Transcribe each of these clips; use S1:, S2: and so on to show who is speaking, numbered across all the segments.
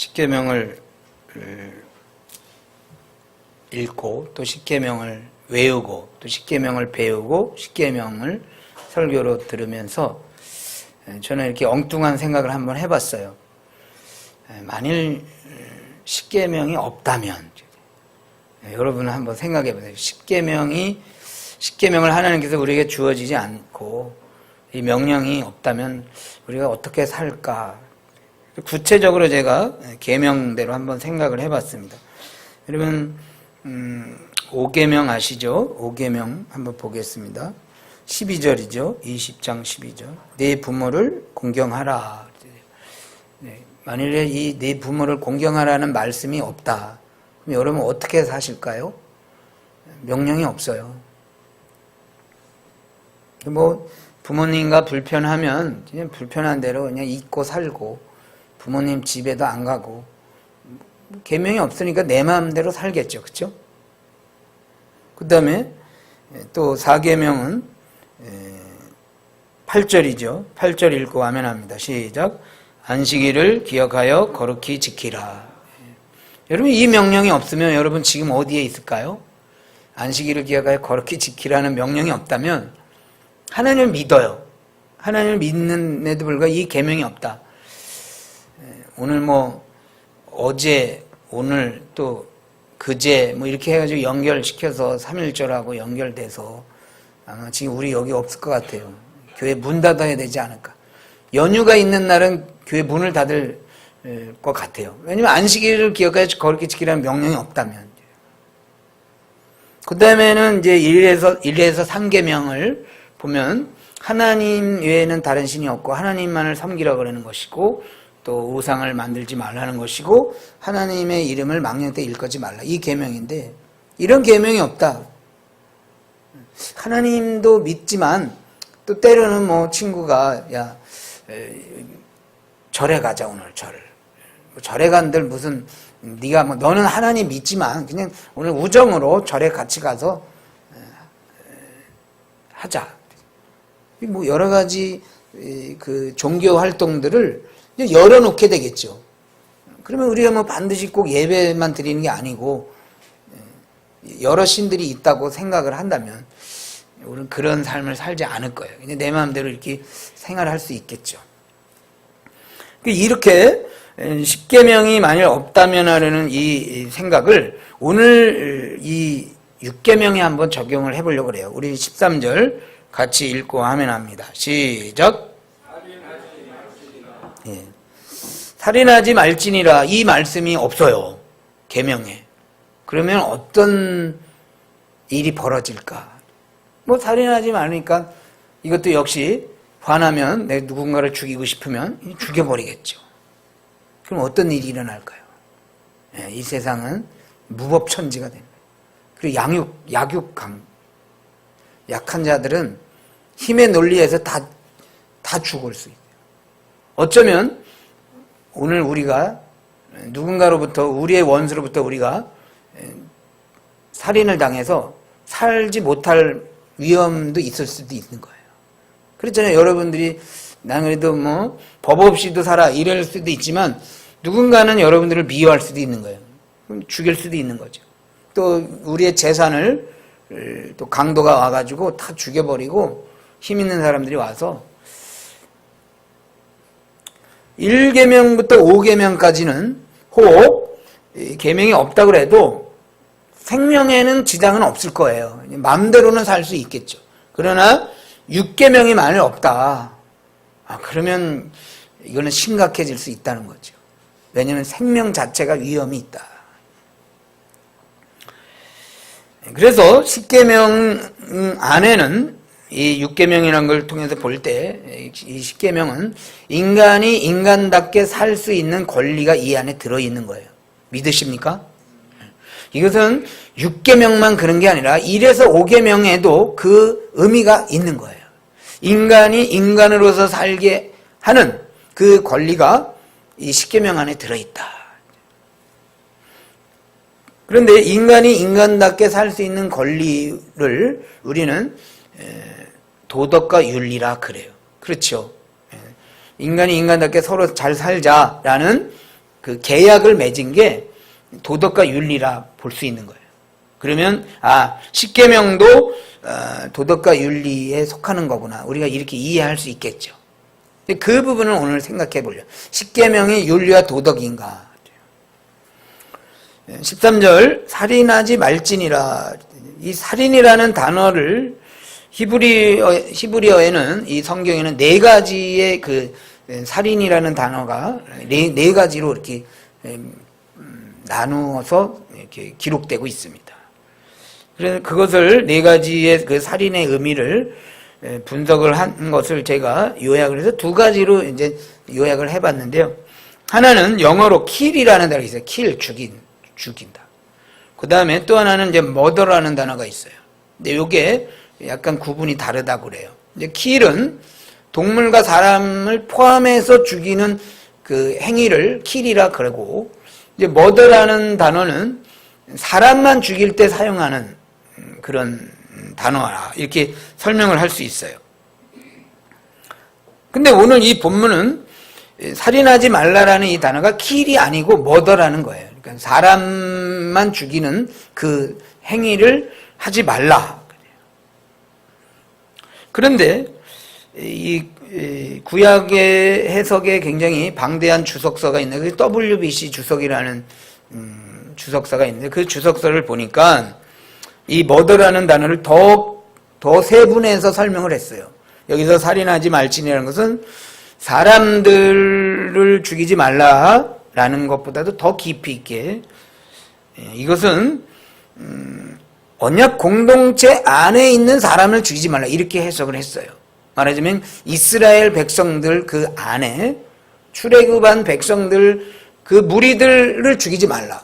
S1: 십계명을 읽고 또 십계명을 외우고 또 십계명을 배우고 십계명을 설교로 들으면서 저는 이렇게 엉뚱한 생각을 한번 해봤어요. 만일 십계명이 없다면 여러분 한번 생각해 보세요. 십계명이 십계명을 하나님께서 우리에게 주어지지 않고 이 명령이 없다면 우리가 어떻게 살까? 구체적으로 제가 계명대로 한번 생각을 해봤습니다. 여러분 음, 5계명 아시죠? 5계명 한번 보겠습니다. 12절이죠. 20장 12절. 내 부모를 공경하라. 네, 만일에 이내 부모를 공경하라는 말씀이 없다. 그럼 여러분 어떻게 사실까요? 명령이 없어요. 뭐 부모님과 불편하면 그냥 불편한 대로 그냥 잊고 살고 부모님 집에도 안 가고 계명이 없으니까 내 마음대로 살겠죠. 그렇죠? 그다음에 또 4계명은 8절이죠. 8절 읽고 하면 합니다. 시작. 안식일을 기억하여 거룩히 지키라. 여러분 이 명령이 없으면 여러분 지금 어디에 있을까요? 안식일을 기억하여 거룩히 지키라는 명령이 없다면 하나님을 믿어요. 하나님을 믿는데도 불구하고 이 계명이 없다. 오늘 뭐 어제 오늘 또 그제 뭐 이렇게 해가지고 연결시켜서 3일절하고 연결돼서 아마 지금 우리 여기 없을 것 같아요. 교회 문 닫아야 되지 않을까. 연휴가 있는 날은 교회 문을 닫을 것 같아요. 왜냐면 안식일을 기억하여 거룩히 지키라는 명령이 없다면. 그 다음에는 이제 1에서, 1에서 3계명을 보면 하나님 외에는 다른 신이 없고 하나님만을 섬기라 그러는 것이고 또 우상을 만들지 말라는 것이고 하나님의 이름을 망령 때 일컫지 말라 이 계명인데 이런 계명이 없다. 하나님도 믿지만 또 때로는 뭐 친구가 야 에, 절에 가자 오늘 절. 뭐 절에 간들 무슨 네가 뭐 너는 하나님 믿지만 그냥 오늘 우정으로 절에 같이 가서 하자. 뭐 여러 가지 그 종교 활동들을 열어놓게 되겠죠. 그러면 우리가 뭐 반드시 꼭 예배만 드리는 게 아니고 여러 신들이 있다고 생각을 한다면 우리는 그런 삶을 살지 않을 거예요. 그냥 내 마음대로 이렇게 생활할 수 있겠죠. 이렇게 십계명이 만일 없다면 하려는 이 생각을 오늘 이 6계명에 한번 적용을 해보려고 그래요. 우리 13절 같이 읽고 하면 합니다. 시작. 예. 살인하지 말지니라 이 말씀이 없어요. 계명에. 그러면 어떤 일이 벌어질까? 뭐 살인하지 말으니까 이것도 역시 화나면 내 누군가를 죽이고 싶으면 죽여버리겠죠. 그럼 어떤 일이 일어날까요? 예, 이 세상은 무법천지가 됩니다. 그리고 양육, 약육강. 약한 자들은 힘의 논리에서 다, 다 죽을 수 있어요. 어쩌면 오늘 우리가 누군가로부터, 우리의 원수로부터 우리가 살인을 당해서 살지 못할 위험도 있을 수도 있는 거예요. 그렇잖아요. 여러분들이 난 그래도 뭐 법 없이도 살아 이럴 수도 있지만 누군가는 여러분들을 미워할 수도 있는 거예요. 죽일 수도 있는 거죠. 또 우리의 재산을 또 강도가 와가지고 다 죽여버리고 힘 있는 사람들이 와서 1계명부터 5계명까지는 혹 계명이 없다 그래도 생명에는 지장은 없을 거예요. 마음대로는 살 수 있겠죠. 그러나 6계명이 만일 없다. 아, 그러면 이거는 심각해질 수 있다는 거죠. 왜냐하면 생명 자체가 위험이 있다. 그래서 10계명 안에는 이 6계명이라는 걸 통해서 볼 때 이 10계명은 인간이 인간답게 살 수 있는 권리가 이 안에 들어있는 거예요. 믿으십니까? 이것은 6계명만 그런 게 아니라 1에서 5계명에도 그 의미가 있는 거예요. 인간이 인간으로서 살게 하는 그 권리가 이 10계명 안에 들어있다. 그런데 인간이 인간답게 살 수 있는 권리를 우리는 도덕과 윤리라 그래요. 그렇죠. 인간이 인간답게 서로 잘 살자라는 그 계약을 맺은 게 도덕과 윤리라 볼 수 있는 거예요. 그러면 아 십계명도 어, 도덕과 윤리에 속하는 거구나. 우리가 이렇게 이해할 수 있겠죠. 그 부분을 오늘 생각해 보려. 십계명이 윤리와 도덕인가? 13절 살인하지 말지니라. 이 살인이라는 단어를 히브리어 히브리어에는 이 성경에는 네 가지의 그 살인이라는 단어가 네, 네 가지로 이렇게 음, 나누어서 이렇게 기록되고 있습니다. 그래서 그것을 네 가지의 그 살인의 의미를 분석을 한 것을 제가 요약을 해서 두 가지로 이제 요약을 해봤는데요. 하나는 영어로 kill이라는 단어가 있어요. kill 죽인 죽인다. 그 다음에 또 하나는 이제 murder라는 단어가 있어요. 근데 이게 약간 구분이 다르다고 그래요. 이제 kill은 동물과 사람을 포함해서 죽이는 그 행위를 kill이라 그러고 이제 murder라는 단어는 사람만 죽일 때 사용하는 그런 단어라 이렇게 설명을 할 수 있어요. 근데 오늘 이 본문은 살인하지 말라라는 이 단어가 킬이 아니고 머더라는 거예요. 그러니까 사람만 죽이는 그 행위를 하지 말라. 그런데 이 구약의 해석에 굉장히 방대한 주석서가 있는데 그 WBC 주석이라는 음, 주석서가 있는데 그 주석서를 보니까 이 머더라는 단어를 더, 더 세분해서 설명을 했어요. 여기서 살인하지 말지니라는 것은 사람들을 죽이지 말라라는 것보다도 더 깊이 있게 예, 이것은 음, 언약 공동체 안에 있는 사람을 죽이지 말라 이렇게 해석을 했어요. 말하자면 이스라엘 백성들 그 안에 출애굽한 백성들 그 무리들을 죽이지 말라.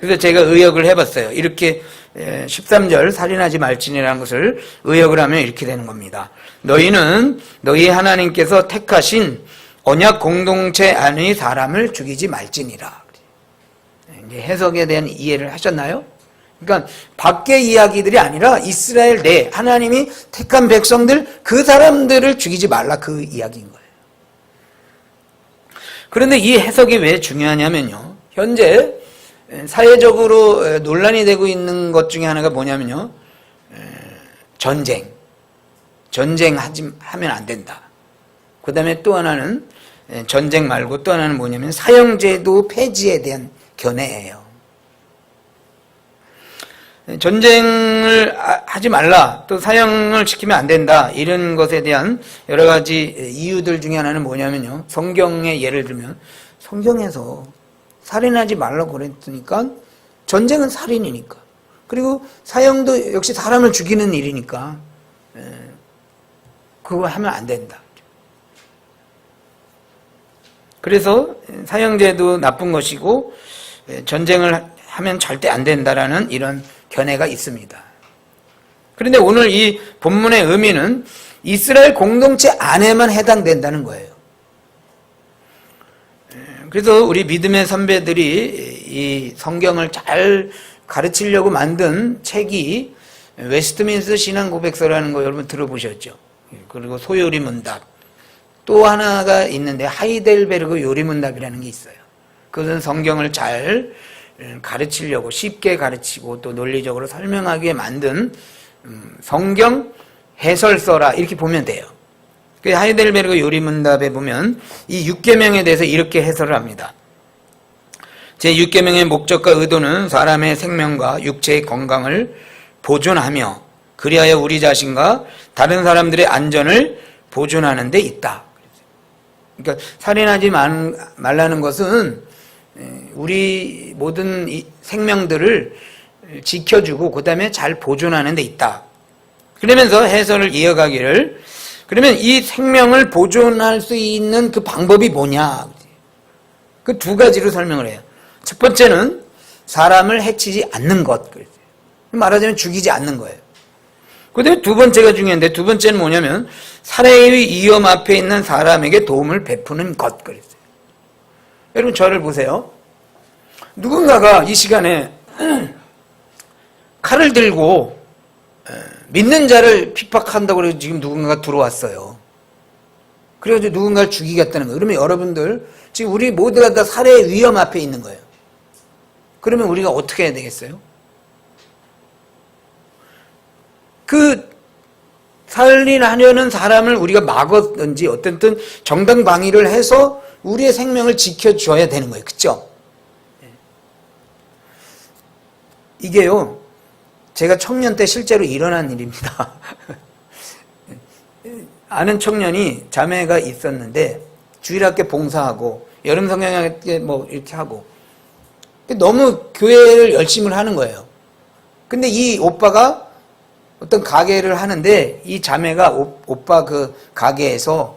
S1: 그래서 제가 의역을 해봤어요. 이렇게 13절 살인하지 말지니라는 것을 의역을 하면 이렇게 되는 겁니다. 너희는 너희 하나님께서 택하신 언약 공동체 안의 사람을 죽이지 말지니라. 해석에 대한 이해를 하셨나요? 그러니까 밖의 이야기들이 아니라 이스라엘 내 하나님이 택한 백성들 그 사람들을 죽이지 말라 그 이야기인 거예요. 그런데 이 해석이 왜 중요하냐면요. 현재 사회적으로 논란이 되고 있는 것 중에 하나가 뭐냐면요. 전쟁. 전쟁 하지, 하면 안 된다. 그 다음에 또 하나는 전쟁 말고 또 하나는 뭐냐면 사형제도 폐지에 대한 견해예요. 전쟁을 하지 말라, 또 사형을 시키면 안 된다, 이런 것에 대한 여러 가지 이유들 중에 하나는 뭐냐면요. 성경의 예를 들면, 성경에서 살인하지 말라고 그랬으니까 전쟁은 살인이니까. 그리고 사형도 역시 사람을 죽이는 일이니까 예, 그거 하면 안 된다. 그래서 사형제도 나쁜 것이고 예, 전쟁을 하면 절대 안 된다라는 이런 견해가 있습니다. 그런데 오늘 이 본문의 의미는 이스라엘 공동체 안에만 해당된다는 거예요. 그래서 우리 믿음의 선배들이 이 성경을 잘 가르치려고 만든 책이 웨스트민스 신앙 고백서라는 거 여러분 들어보셨죠? 그리고 소요리 문답. 또 하나가 있는데 하이델베르그 요리 문답이라는 게 있어요. 그것은 성경을 잘 가르치려고 쉽게 가르치고 또 논리적으로 설명하기에 만든 음, 성경 해설서라 이렇게 보면 돼요. 그 하이델베르그 요리문답에 보면 이 육계명에 대해서 이렇게 해설을 합니다. 제 6계명의 목적과 의도는 사람의 생명과 육체의 건강을 보존하며 그리하여 우리 자신과 다른 사람들의 안전을 보존하는 데 있다. 그러니까 살인하지 말라는 것은 우리 모든 생명들을 지켜주고 그 다음에 잘 보존하는 데 있다. 그러면서 해설을 이어가기를 그러면 이 생명을 보존할 수 있는 그 방법이 뭐냐? 그 두 가지로 설명을 해요. 첫 번째는 사람을 해치지 않는 것. 말하자면 죽이지 않는 거예요. 그런데 두 번째가 중요한데 두 번째는 뭐냐면 살해의 위험 앞에 있는 사람에게 도움을 베푸는 것. 그랬어요. 여러분 저를 보세요. 누군가가 이 시간에 칼을 들고 믿는 자를 핍박한다고 해서 지금 누군가가 들어왔어요. 그래가지고 누군가를 죽이겠다는 거예요. 그러면 여러분들 지금 우리 모두가 다 살해의 위험 앞에 있는 거예요. 그러면 우리가 어떻게 해야 되겠어요? 그 살인하려는 사람을 우리가 막았든지 어쨌든 정당 방위를 해서 우리의 생명을 지켜줘야 되는 거예요. 그죠? 이게요, 제가 청년 때 실제로 일어난 일입니다. 아는 청년이 자매가 있었는데 주일학교 봉사하고 여름 성경학교 뭐 이렇게 하고 너무 교회를 열심히 하는 거예요. 근데 이 오빠가 어떤 가게를 하는데 이 자매가 오, 오빠 그 가게에서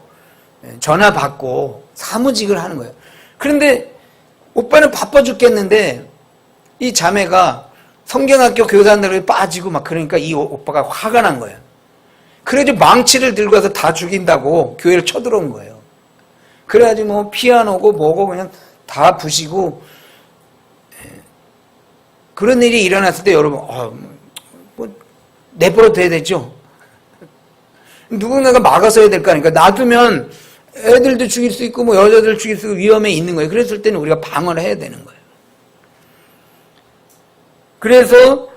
S1: 전화 받고 사무직을 하는 거예요. 그런데 오빠는 바빠 죽겠는데 이 자매가 성경학교 교사들에 빠지고 막 그러니까 이 오- 오빠가 화가 난 거예요. 그래가지고 망치를 들고 와서 다 죽인다고 교회를 쳐들어온 거예요. 그래가지고 뭐 피아노고 뭐고 그냥 다 부시고 예. 그런 일이 일어났을 때 여러분 아, 뭐 내버려 둬야 되죠. 누군가가 막아서야 될 거 아닙니까? 놔두면 애들도 죽일 수 있고 뭐 여자들 죽일 수 있고 위험에 있는 거예요. 그랬을 때는 우리가 방어를 해야 되는 거예요. 그래서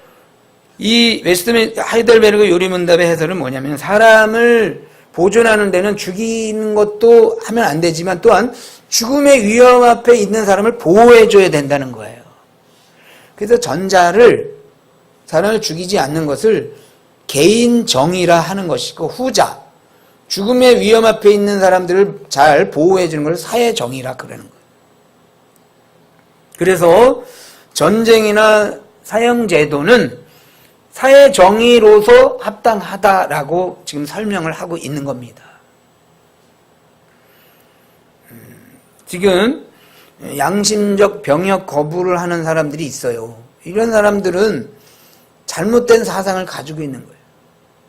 S1: 이 웨스트민 하이델베르그 요리문답의 해설은 뭐냐면 사람을 보존하는 데는 죽이는 것도 하면 안 되지만 또한 죽음의 위험 앞에 있는 사람을 보호해 줘야 된다는 거예요. 그래서 전자를 사람을 죽이지 않는 것을 개인 정의라 하는 것이고 후자 죽음의 위험 앞에 있는 사람들을 잘 보호해 주는 걸 사회 정의라 그러는 거예요. 그래서 전쟁이나 사형 제도는 사회 정의로서 합당하다라고 지금 설명을 하고 있는 겁니다. 음, 지금 양심적 병역 거부를 하는 사람들이 있어요. 이런 사람들은 잘못된 사상을 가지고 있는 거예요.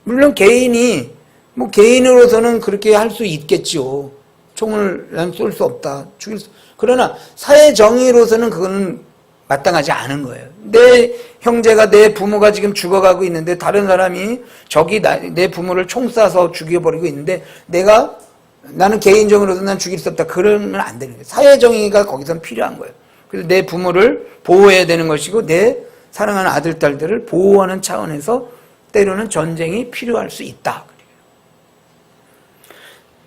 S1: 물론 개인이 뭐 개인으로서는 그렇게 할 수 있겠죠. 총을 난 쏠 수 없다. 죽일 수. 그러나 사회 정의로서는 그거는 마땅하지 않은 거예요. 내 형제가 내 부모가 지금 죽어가고 있는데 다른 사람이 적이 나- 내 부모를 총 쏴서 죽여버리고 있는데 내가 나는 개인적으로도 난 죽일 수 없다. 그러면 안 되는 거예요. 사회 정의가 거기선 필요한 거예요. 그래서 내 부모를 보호해야 되는 것이고 내 사랑하는 아들 딸들을 보호하는 차원에서 때로는 전쟁이 필요할 수 있다.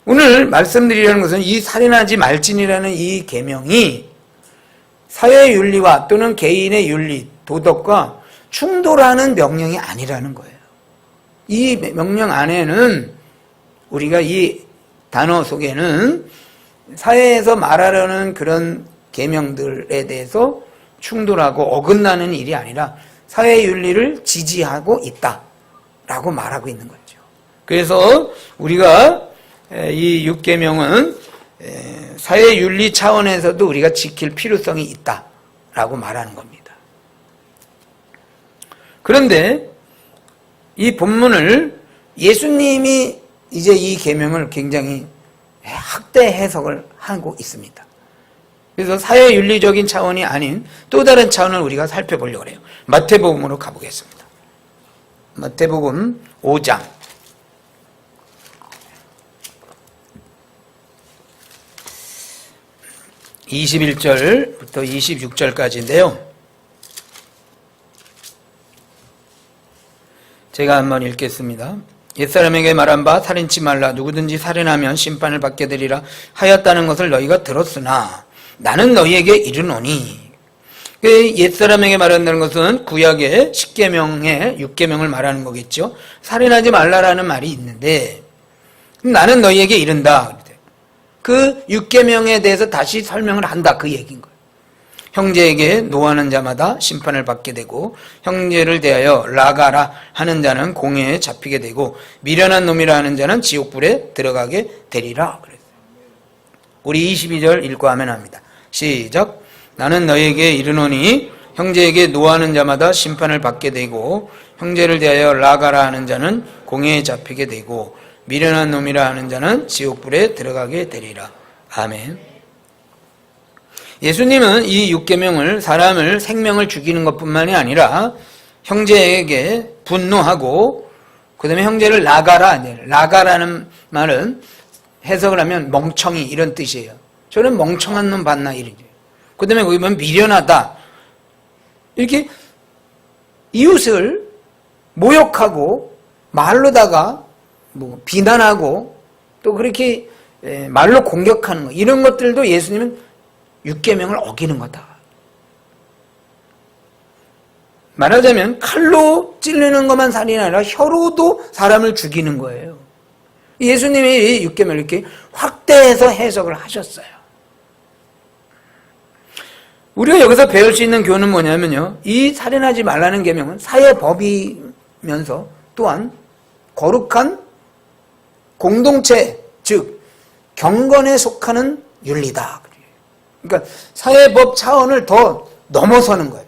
S1: 오늘 말씀드리려는 것은 이 살인하지 말진이라는 이 계명이 사회 윤리와 또는 개인의 윤리, 도덕과 충돌하는 명령이 아니라는 거예요. 이 명령 안에는 우리가 이 단어 속에는 사회에서 말하려는 그런 계명들에 대해서 충돌하고 어긋나는 일이 아니라 사회 윤리를 지지하고 있다 라고 말하고 있는 거죠. 그래서 우리가 이 육계명은 사회 윤리 차원에서도 우리가 지킬 필요성이 있다라고 말하는 겁니다. 그런데 이 본문을 예수님이 이제 이 계명을 굉장히 학대 해석을 하고 있습니다. 그래서 사회 윤리적인 차원이 아닌 또 다른 차원을 우리가 살펴보려고 해요. 마태복음으로 가보겠습니다. 마태복음 5장 21절부터 26절까지인데요. 제가 한번 읽겠습니다. 옛사람에게 말한 바 살인치 말라 누구든지 살인하면 심판을 받게 되리라 하였다는 것을 너희가 들었으나 나는 너희에게 이르노니 그 옛사람에게 말한다는 것은 구약의 10계명의 6계명을 말하는 거겠죠. 살인하지 말라라는 말이 있는데 나는 너희에게 이른다. 그 6계명에 대해서 다시 설명을 한다 그 얘기인 거예요. 형제에게 노하는 자마다 심판을 받게 되고 형제를 대하여 라가라 하는 자는 공회에 잡히게 되고 미련한 놈이라 하는 자는 지옥불에 들어가게 되리라 그랬어요. 우리 22절 읽고 하면 합니다. 시작. 나는 너에게 이르노니 형제에게 노하는 자마다 심판을 받게 되고 형제를 대하여 라가라 하는 자는 공회에 잡히게 되고 미련한 놈이라 하는 자는 지옥불에 들어가게 되리라. 아멘. 예수님은 이 육계명을 사람을 생명을 죽이는 것뿐만이 아니라 형제에게 분노하고 그다음에 형제를 나가라 라가라는 말은 해석을 하면 멍청이 이런 뜻이에요. 저는 멍청한 놈 봤나 이러죠. 그 다음에 거기 보면 미련하다. 이렇게 이웃을 모욕하고 말로다가 뭐 비난하고 또 그렇게 에, 말로 공격하는 거 이런 것들도 예수님은 육계명을 어기는 거다. 말하자면 칼로 찔르는 것만 살인이 아니라 혀로도 사람을 죽이는 거예요. 예수님이 육계명을 이렇게 확대해서 해석을 하셨어요. 우리가 여기서 배울 수 있는 교훈은 뭐냐면요. 이 살인하지 말라는 계명은 사회법이면서 또한 거룩한 공동체, 즉 경건에 속하는 윤리다. 그러니까 사회법 차원을 더 넘어서는 거예요.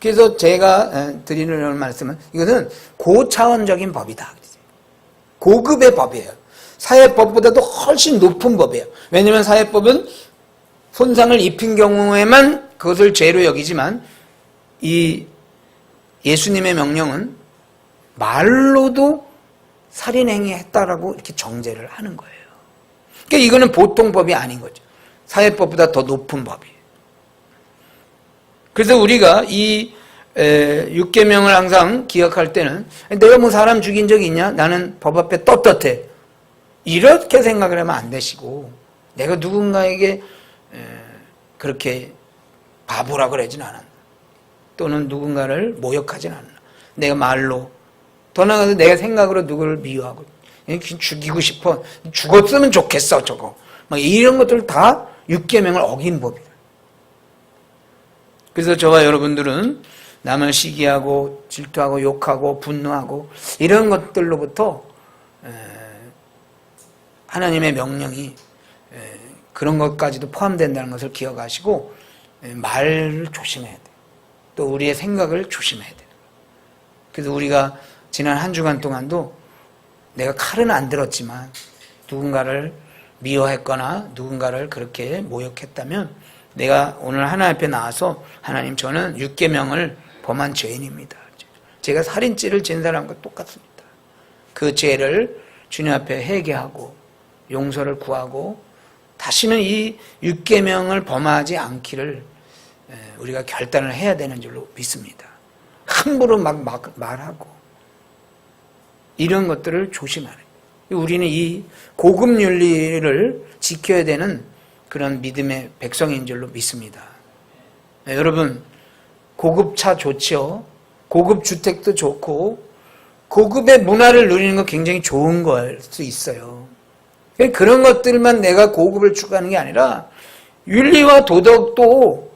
S1: 그래서 제가 드리는 말씀은 이것은 고차원적인 법이다. 고급의 법이에요. 사회법보다도 훨씬 높은 법이에요. 왜냐하면 사회법은 손상을 입힌 경우에만 그것을 죄로 여기지만 이 예수님의 명령은 말로도 살인 행위 했다라고 이렇게 정죄를 하는 거예요. 그러니까 이거는 보통 법이 아닌 거죠. 사회법보다 더 높은 법이에요. 그래서 우리가 이 육계명을 항상 기억할 때는 내가 뭐 사람 죽인 적이 있냐? 나는 법 앞에 떳떳해. 이렇게 생각을 하면 안 되시고 내가 누군가에게 그렇게 바보라 그러진 않았나. 또는 누군가를 모욕하진 않나. 내가 말로 더 나아가서 내가 생각으로 누구를 미워하고 죽이고 싶어. 죽었으면 좋겠어 저거. 막 이런 것들 다 육계명을 어긴 법이에요. 그래서 저와 여러분들은 남을 시기하고 질투하고 욕하고 분노하고 이런 것들로부터 하나님의 명령이 그런 것까지도 포함된다는 것을 기억하시고 말을 조심해야 돼. 또 우리의 생각을 조심해야 돼. 그래서 우리가 지난 한 주간 동안도 내가 칼은 안 들었지만 누군가를 미워했거나 누군가를 그렇게 모욕했다면 내가 오늘 하나님 앞에 나와서 하나님 저는 육계명을 범한 죄인입니다. 제가 살인죄를 진 사람과 똑같습니다. 그 죄를 주님 앞에 회개하고 용서를 구하고 다시는 이 육계명을 범하지 않기를 우리가 결단을 해야 되는 줄로 믿습니다. 함부로 막, 막 말하고 이런 것들을 조심하는 우리는 이 고급 윤리를 지켜야 되는 그런 믿음의 백성인 줄로 믿습니다. 네, 여러분 고급차 좋죠. 고급 주택도 좋고 고급의 문화를 누리는 거 굉장히 좋은 걸 수 있어요. 그런 것들만 내가 고급을 추구하는 게 아니라 윤리와 도덕도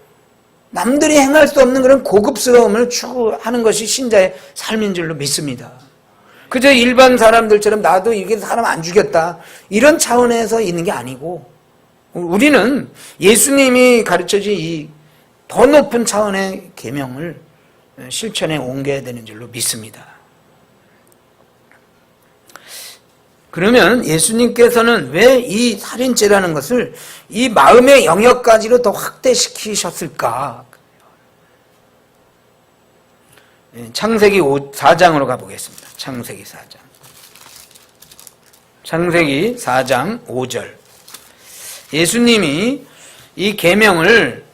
S1: 남들이 행할 수 없는 그런 고급스러움을 추구하는 것이 신자의 삶인 줄로 믿습니다. 그저 일반 사람들처럼 나도 이게 사람 안 죽였다. 이런 차원에서 있는 게 아니고, 우리는 예수님이 가르쳐준 이더 높은 차원의 계명을 실천에 옮겨야 되는 줄로 믿습니다. 그러면 예수님께서는 왜 이 살인죄라는 것을 이 마음의 영역까지로 더 확대시키셨을까? 예, 창세기 4장으로 가보겠습니다. 창세기 4장. 창세기 4장 5절. 예수님이 이 계명을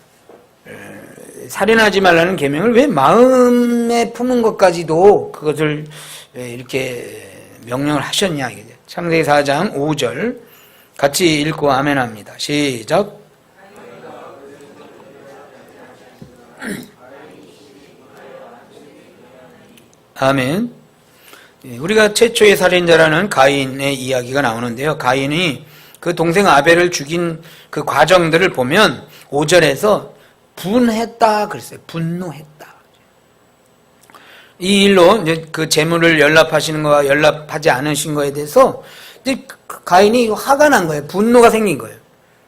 S1: 살인하지 말라는 계명을 왜 마음에 품은 것까지도 그것을 이렇게 명령을 하셨냐 이게 창세기 4장 5절 같이 읽고 아멘합니다. 시작. 아멘. 예, 우리가 최초의 살인자라는 가인의 이야기가 나오는데요. 가인이 그 동생 아벨을 죽인 그 과정들을 보면 5절에서 분했다 그랬어요. 분노했다. 이 일로 이제 그 재물을 연락하시는 거와 연락하지 않으신 거에 대해서 이제 가인이 화가 난 거예요. 분노가 생긴 거예요.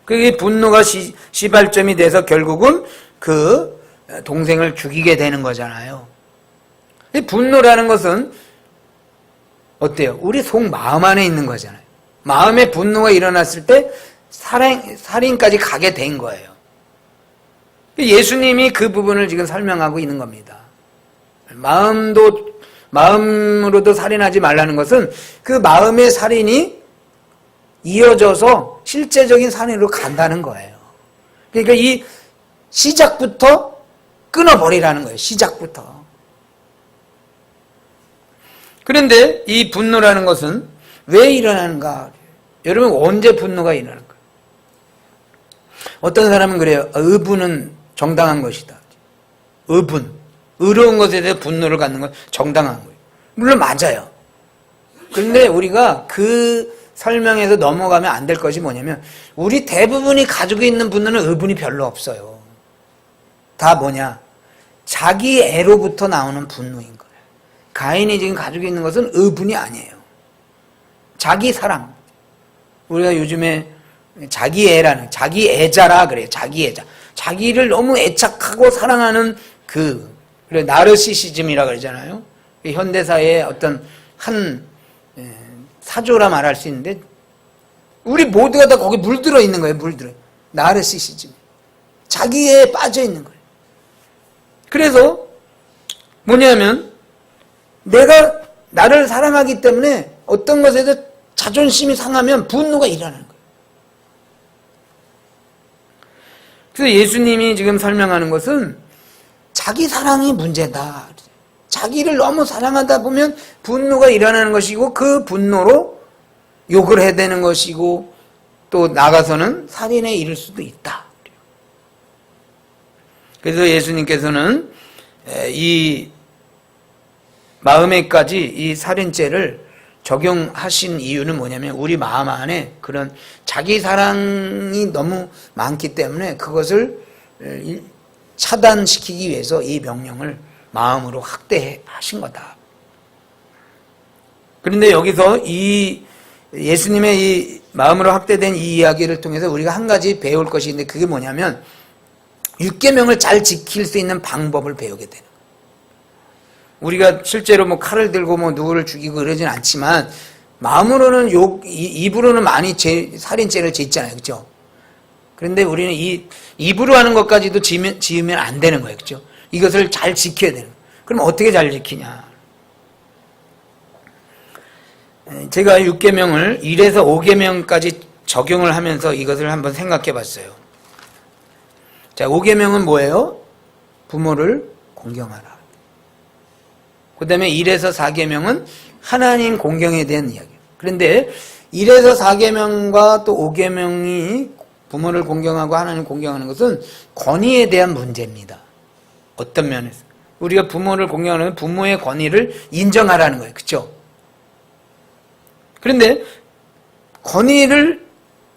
S1: 그게 분노가 시, 시발점이 돼서 결국은 그 동생을 죽이게 되는 거잖아요. 분노라는 것은 어때요? 우리 속 마음 안에 있는 거잖아요. 마음에 분노가 일어났을 때 살인, 살인까지 가게 된 거예요. 예수님이 그 부분을 지금 설명하고 있는 겁니다. 마음도, 마음으로도 살인하지 말라는 것은 그 마음의 살인이 이어져서 실제적인 살인으로 간다는 거예요. 그러니까 이 시작부터 끊어버리라는 거예요. 시작부터. 그런데 이 분노라는 것은 왜 일어나는가? 여러분 언제 분노가 일어날까? 어떤 사람은 그래요. 아, 의분은 정당한 것이다. 의분, 의로운 것에 대해 분노를 갖는 건 정당한 거예요. 물론 맞아요. 그런데 우리가 그 설명에서 넘어가면 안 될 것이 뭐냐면 우리 대부분이 가지고 있는 분노는 의분이 별로 없어요. 다 뭐냐? 자기 애로부터 나오는 분노인 거예요. 가인이 지금 가지고 있는 것은 의분이 아니에요. 자기 사랑. 우리가 요즘에 자기 애라는 자기 애자라 그래요. 자기 애자. 자기를 너무 애착하고 사랑하는 그 그래 나르시시즘이라 그러잖아요. 현대사의 어떤 한 예, 사조라 말할 수 있는데 우리 모두가 다 거기 물들어 있는 거예요. 물들어. 나르시시즘. 자기에 빠져 있는 거예요. 그래서 뭐냐면 내가 나를 사랑하기 때문에 어떤 것에도 자존심이 상하면 분노가 일어나는 거예요. 그래서 예수님이 지금 설명하는 것은 자기 사랑이 문제다. 자기를 너무 사랑하다 보면 분노가 일어나는 것이고 그 분노로 욕을 해야 되는 것이고 또 나가서는 살인에 이를 수도 있다. 그래서 예수님께서는 이 마음에까지 이 살인죄를 적용하신 이유는 뭐냐면 우리 마음 안에 그런 자기 사랑이 너무 많기 때문에 그것을 차단시키기 위해서 이 명령을 마음으로 확대하신 거다. 그런데 여기서 이 예수님의 이 마음으로 확대된 이 이야기를 통해서 우리가 한 가지 배울 것이 있는데 그게 뭐냐면 육계명을 잘 지킬 수 있는 방법을 배우게 되는. 우리가 실제로 뭐 칼을 들고 뭐 누구를 죽이고 그러진 않지만 마음으로는 욕, 입으로는 많이 제, 살인죄를 짓잖아요. 그죠? 그런데 우리는 이 입으로 하는 것까지도 지으면, 지으면 안 되는 거예요. 그죠? 이것을 잘 지켜야 되는. 그럼 어떻게 잘 지키냐? 제가 6계명을 1에서 5계명까지 적용을 하면서 이것을 한번 생각해 봤어요. 자, 5계명은 뭐예요? 부모를 공경하라. 그 다음에 1에서 4계명은 하나님 공경에 대한 이야기. 그런데 1에서 4계명과 또 5계명이 부모를 공경하고 하나님 공경하는 것은 권위에 대한 문제입니다. 어떤 면에서. 우리가 부모를 공경하는 부모의 권위를 인정하라는 거예요. 그쵸? 그런데 권위를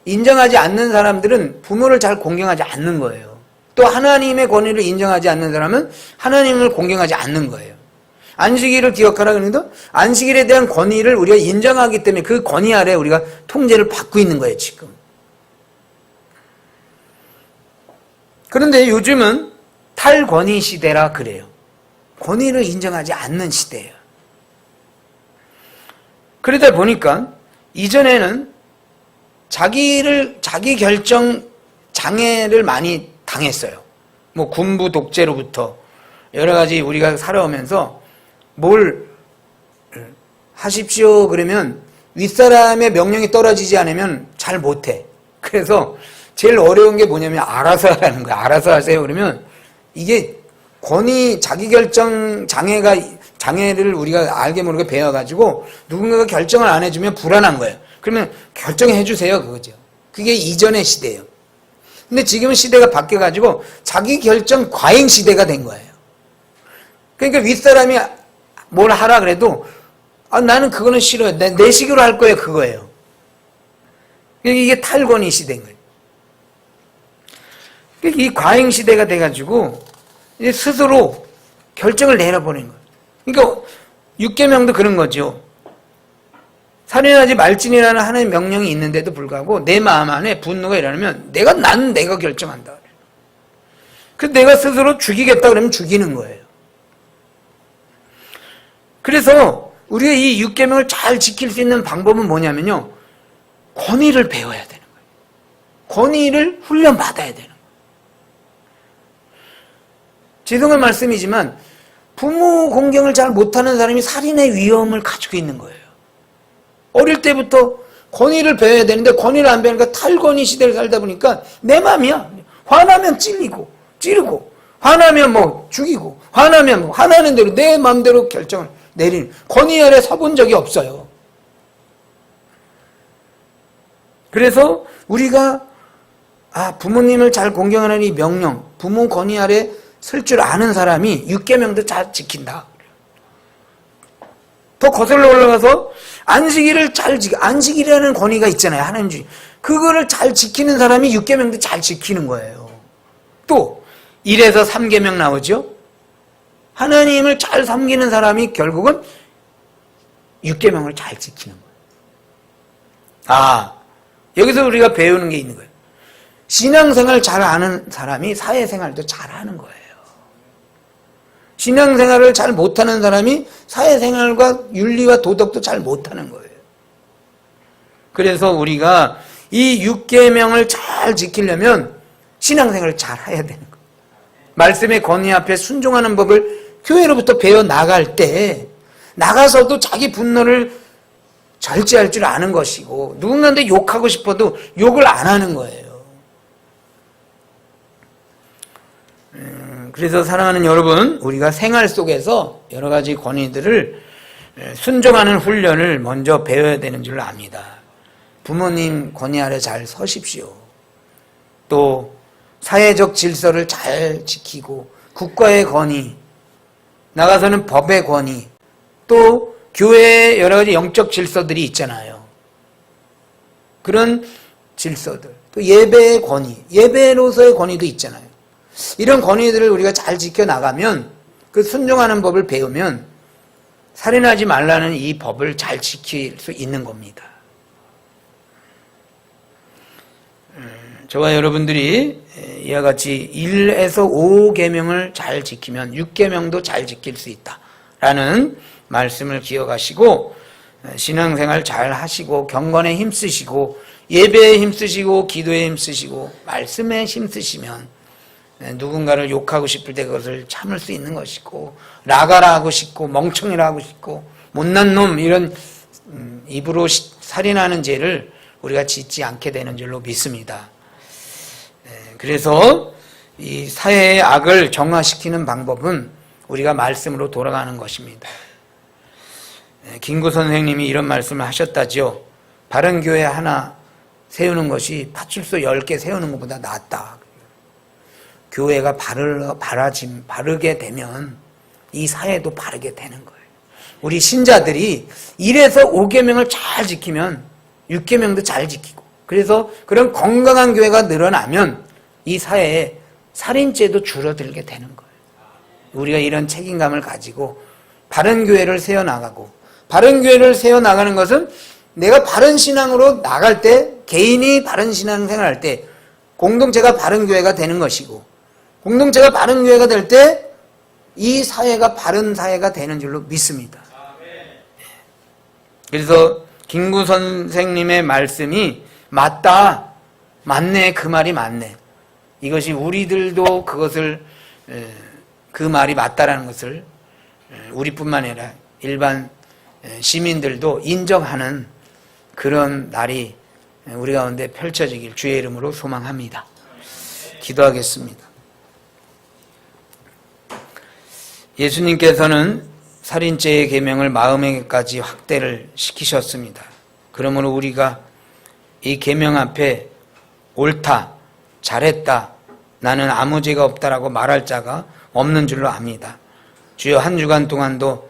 S1: 인정하지 않는 사람들은 부모를 잘 공경하지 않는 거예요. 또 하나님의 권위를 인정하지 않는 사람은 하나님을 공경하지 않는 거예요. 안식일을 기억하라 그러는데 안식일에 대한 권위를 우리가 인정하기 때문에 그 권위 아래 우리가 통제를 받고 있는 거예요, 지금. 그런데 요즘은 탈권위 시대라 그래요. 권위를 인정하지 않는 시대예요. 그러다 보니까 이전에는 자기를 자기 결정 장애를 많이 당했어요. 뭐 군부 독재로부터 여러 가지 우리가 살아오면서 뭘 하십시오 그러면 윗사람의 명령이 떨어지지 않으면 잘 못해. 그래서 제일 어려운 게 뭐냐면 알아서 하라는 거야. 알아서 하세요. 그러면 이게 권위 자기결정 장애가 장애를 우리가 알게 모르게 배워가지고 누군가가 결정을 안 해주면 불안한 거예요. 그러면 결정해 주세요 그거죠. 그게 이전의 시대예요. 근데 지금은 시대가 바뀌어가지고 자기 결정 과잉 시대가 된 거예요. 그러니까 윗사람이 뭘 하라 그래도 아, 나는 그거는 싫어요. 내, 내 식으로 할 거예요. 그거예요. 그러니까 이게 탈권위 시대인 거예요. 그러니까 이 과잉 시대가 돼가지고 이제 스스로 결정을 내려보는 거예요. 그러니까 육계명도 그런 거죠. 살인하지 말지니라는 하나의 명령이 있는데도 불구하고 내 마음 안에 분노가 일어나면 내가 난 내가 결정한다. 그 내가 스스로 죽이겠다 그러면 죽이는 거예요. 그래서 우리가 이 육계명을 잘 지킬 수 있는 방법은 뭐냐면요. 권위를 배워야 되는 거예요. 권위를 훈련받아야 되는 거예요. 죄송한 말씀이지만 부모 공경을 잘 못하는 사람이 살인의 위험을 가지고 있는 거예요. 어릴 때부터 권위를 배워야 되는데 권위를 안 배우니까 탈권위 시대를 살다 보니까 내 맘이야. 화나면 찔리고 찌르고 화나면 뭐 죽이고 화나면 뭐 화나는 대로 내 마음대로 결정을 내리는 권위 아래 서본 적이 없어요. 그래서 우리가 아 부모님을 잘 공경하는 이 명령 부모 권위 아래 설 줄 아는 사람이 육계명도 잘 지킨다. 더 거슬러 올라가서 안식일을 잘 지키 안식일이라는 권위가 있잖아요 하나님 주 그거를 잘 지키는 사람이 육계명도 잘 지키는 거예요. 또 1에서 3계명 나오죠. 하나님을 잘 섬기는 사람이 결국은 육계명을 잘 지키는 거예요. 아 여기서 우리가 배우는 게 있는 거예요. 신앙생활 잘 아는 사람이 사회생활도 잘 하는 거예요. 신앙생활을 잘 못하는 사람이 사회생활과 윤리와 도덕도 잘 못하는 거예요. 그래서 우리가 이 육계명을 잘 지키려면 신앙생활을 잘 해야 되는 거예요. 말씀의 권위 앞에 순종하는 법을 교회로부터 배워 나갈 때 나가서도 자기 분노를 절제할 줄 아는 것이고 누군가한테 욕하고 싶어도 욕을 안 하는 거예요. 음, 그래서 사랑하는 여러분, 우리가 생활 속에서 여러 가지 권위들을 순종하는 훈련을 먼저 배워야 되는 줄 압니다. 부모님 권위 아래 잘 서십시오. 또 사회적 질서를 잘 지키고 국가의 권위, 나가서는 법의 권위, 또 교회의 여러 가지 영적 질서들이 있잖아요. 그런 질서들, 또 예배의 권위, 예배로서의 권위도 있잖아요. 이런 권위들을 우리가 잘 지켜나가면 그 순종하는 법을 배우면 살인하지 말라는 이 법을 잘 지킬 수 있는 겁니다. 음, 저와 여러분들이 이와 같이 1에서 5계명을 잘 지키면 6계명도 잘 지킬 수 있다라는 말씀을 기억하시고 신앙생활 잘 하시고 경건에 힘쓰시고 예배에 힘쓰시고 기도에 힘쓰시고 말씀에 힘쓰시면 누군가를 욕하고 싶을 때 그것을 참을 수 있는 것이고 나가라 하고 싶고 멍청이라 하고 싶고 못난 놈 이런 음, 입으로 살인하는 죄를 우리가 짓지 않게 되는 줄로 믿습니다. 그래서 이 사회의 악을 정화시키는 방법은 우리가 말씀으로 돌아가는 것입니다. 김구 선생님이 이런 말씀을 하셨다지요. 바른 교회 하나 세우는 것이 파출소 10개 세우는 것보다 낫다. 교회가 바르, 바라짐, 바르게 되면 이 사회도 바르게 되는 거예요. 우리 신자들이 1에서 5계명을 잘 지키면 6계명도 잘 지키고 그래서 그런 건강한 교회가 늘어나면 이 사회에 살인죄도 줄어들게 되는 거예요. 우리가 이런 책임감을 가지고 바른 교회를 세워 나가고 바른 교회를 세워 나가는 것은 내가 바른 신앙으로 나갈 때 개인이 바른 신앙 생활할 때 공동체가 바른 교회가 되는 것이고 공동체가 바른 교회가 될 때 이 사회가 바른 사회가 되는 줄로 믿습니다. 그래서 김구 선생님의 말씀이 맞다, 맞네, 그 말이 맞네. 이것이 우리들도 그것을 그 말이 맞다라는 것을 우리뿐만 아니라 일반 시민들도 인정하는 그런 날이 우리 가운데 펼쳐지길 주의 이름으로 소망합니다. 기도하겠습니다. 예수님께서는 살인죄의 계명을 마음에까지 확대를 시키셨습니다. 그러므로 우리가 이 계명 앞에 옳다, 잘했다, 나는 아무 죄가 없다라고 말할 자가 없는 줄로 압니다. 주여 한 주간 동안도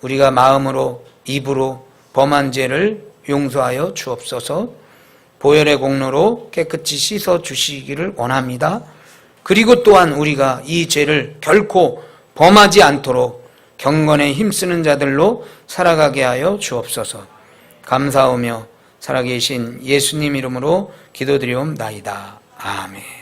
S1: 우리가 마음으로 입으로 범한 죄를 용서하여 주옵소서 보혈의 공로로 깨끗이 씻어 주시기를 원합니다. 그리고 또한 우리가 이 죄를 결코 범하지 않도록 경건에 힘쓰는 자들로 살아가게 하여 주옵소서. 감사하며 살아계신 예수님 이름으로 기도드리옵나이다. 아멘.